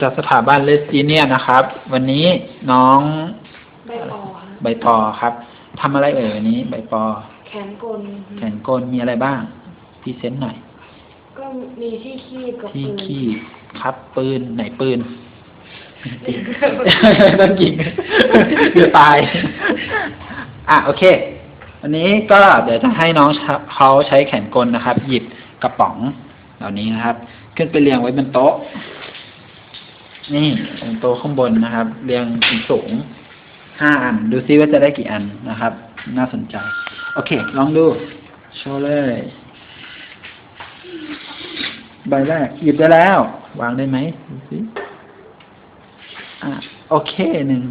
จากสถาบันเลสจีเนียนะครับ วันนี้น้องใบปอค่ะใบปอครับทำอะไรเอ่ยวันนี้ ใบปอ แขนกล แขนกลมีอะไรบ้างพรีเซนต์หน่อย ก็มีที่คีบกับที่ปืนขี้ครับปืนไหนปืน ต้องยิงเดี๋ยวตาย อะโอเควันนี้ก็เดี๋ยวจะให้น้องเขาใช้แขนกลนะครับ หยิบกระป๋องเหล่านี้นะครับ ขึ้นไปเรียงไว้บนโต๊ะ นี่บนโต๊ะข้างบนนะครับ เรียงสูงห้าอัน ดูซิว่าจะได้กี่อันนะครับ น่าสนใจ โอเค ลองดู โชว์เลย ใบแรก หยิบได้แล้ว วางได้ไหมดูสิอะโอเคหนึ่ง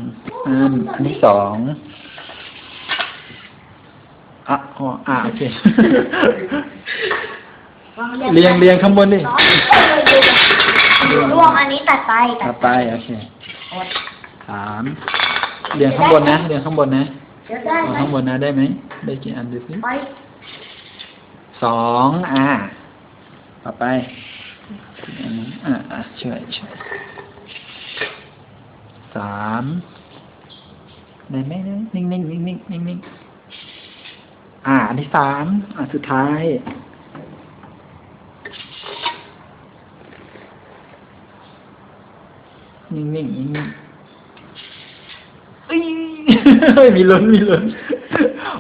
อัน อันที่สองอะอ๋ออะโอเค เรียงเรียงข้างบนดิรวมอันนี้ ตัดไปตัต่ดอไปโอเคสามเรียงข้างบนนะเรียงข้างบนนะเดี๋ยวได้เอาไหมข้างบนนะได้ไหมได้กี่อันดูสิไปสองอะต่อไปอันนี้อะอะช่วยช่วยสามได้ไหมได้ไหมนิ่งนิ่งนิ่งนิ่งนิ่งนิ่งอะอันที่สามอะสุดท้าย นิ่งนิ่งนิ่งนิ่งเอ้ยมีลุ้นมีลุ้น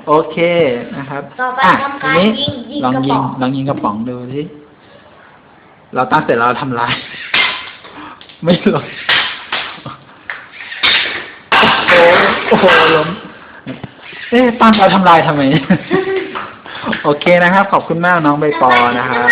โอเคนะครับต่อไปอะทำการทีนี้ยิงยิงลองกระยิป๋งองลองยิงกระป๋องดูสิเราตั้งเสร็จเราทำลาย ไม่หลงโอ้โหโอ้โหล้มเอ๊ะตั้งเราทำลายทำไม โอเคนะครับ ขอบคุณมากน้องใบปอนะครับ